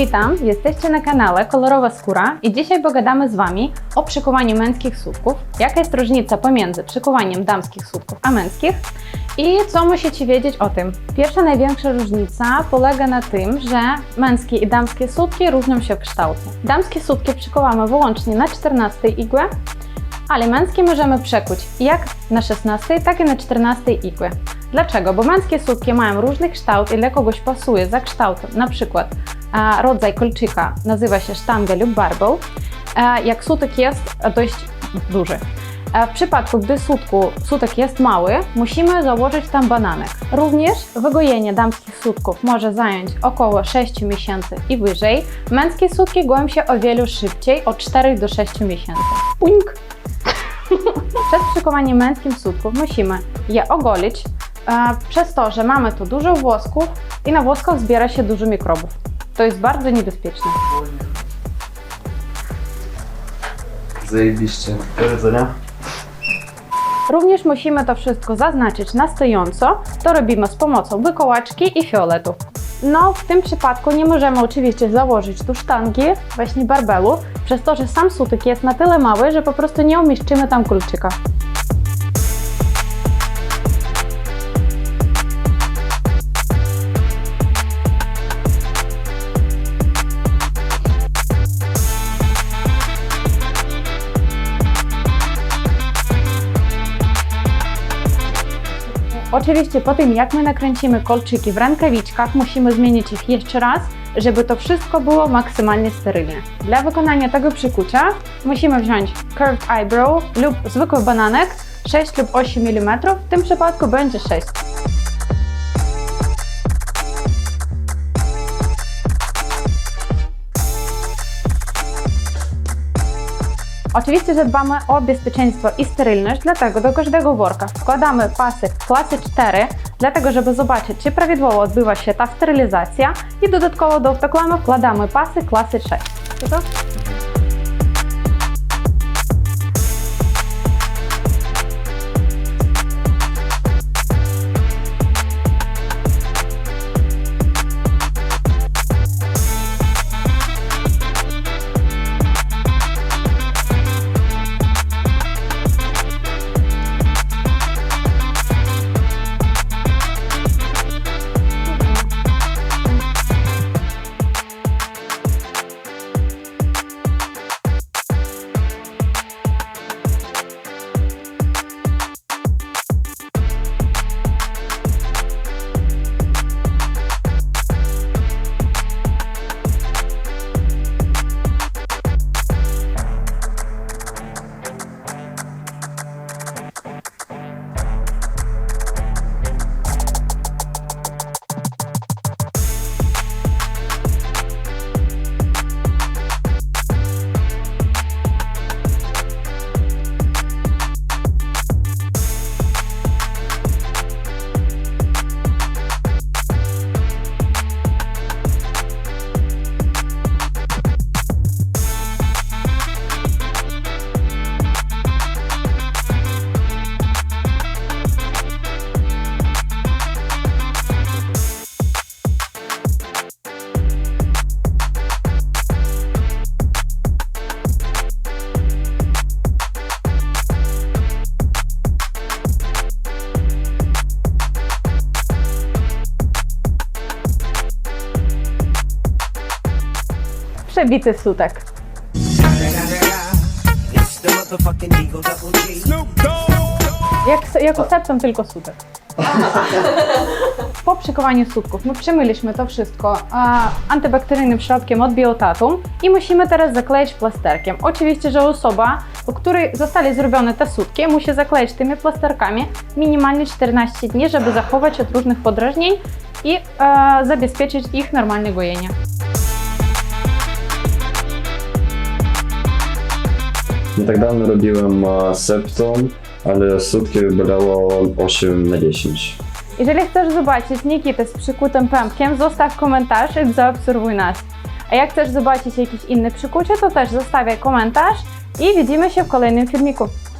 Witam, jesteście na kanale Kolorowa Skóra i dzisiaj pogadamy z Wami o przykowaniu męskich sutków, jaka jest różnica pomiędzy przykowaniem damskich sutków a męskich i co musicie wiedzieć o tym. Pierwsza największa różnica polega na tym, że męskie i damskie sutki różnią się w kształcie. Damskie sutki przykowamy wyłącznie na 14 igłę, ale męskie możemy przekuć jak na 16, tak i na 14 igły. Dlaczego? Bo męskie sutki mają różny kształt i dla kogoś pasuje za kształtem. Na przykład rodzaj kolczyka nazywa się sztanga lub barbel, jak sutek jest dość duży. W przypadku, gdy sutku, sutek jest mały, musimy założyć tam bananek. Również wygojenie damskich sutków może zająć około 6 miesięcy i wyżej. Męskie sutki goją się o wiele szybciej, od 4 do 6 miesięcy. Uink! Przed przykowaniem męskim sutków musimy je ogolić, e, przez to, że mamy tu dużo włosków i na włoskach zbiera się dużo mikrobów. To jest bardzo niebezpieczne. Zajebiście. Do widzenia. Również musimy to wszystko zaznaczyć na stojąco. To robimy z pomocą wykołaczki i fioletu. No, w tym przypadku nie możemy oczywiście założyć tu sztangi, właśnie barbelu, przez to, że sam sutek jest na tyle mały, że po prostu nie umieścimy tam kulczyka. Oczywiście po tym, jak my nakręcimy kolczyki w rękawiczkach, musimy zmienić ich jeszcze raz, żeby to wszystko było maksymalnie sterylne. Dla wykonania tego przykucia musimy wziąć curved eyebrow lub zwykły bananek 6 lub 8 mm, w tym przypadku będzie 6. Oczywiście, że dbamy o bezpieczeństwo i sterylność, dlatego do każdego worka wkładamy pasy klasy 4, dlatego żeby zobaczyć, czy prawidłowo odbywa się ta sterylizacja i dodatkowo do autoklamu wkładamy pasy klasy 6. To? Przebity sutek. Jak, jako tylko sutek. Po przykowaniu sutków my przemyliśmy to wszystko a, antybakteryjnym środkiem od biotatum i musimy teraz zakleić plasterkiem. Oczywiście, że osoba, u której zostały zrobione te sutki, musi zakleić tymi plasterkami minimalnie 14 dni, żeby zachować od różnych podrażnień i e, zabezpieczyć ich normalne gojenie. Nie tak dawno robiłem e, septum, ale sutki bolało 8 na 10. Jeżeli chcesz zobaczyć Nikitę z przykutym pępkiem, zostaw komentarz i zaobserwuj nas. A jak chcesz zobaczyć jakieś inne przykucie, to też zostawiaj komentarz i widzimy się w kolejnym filmiku.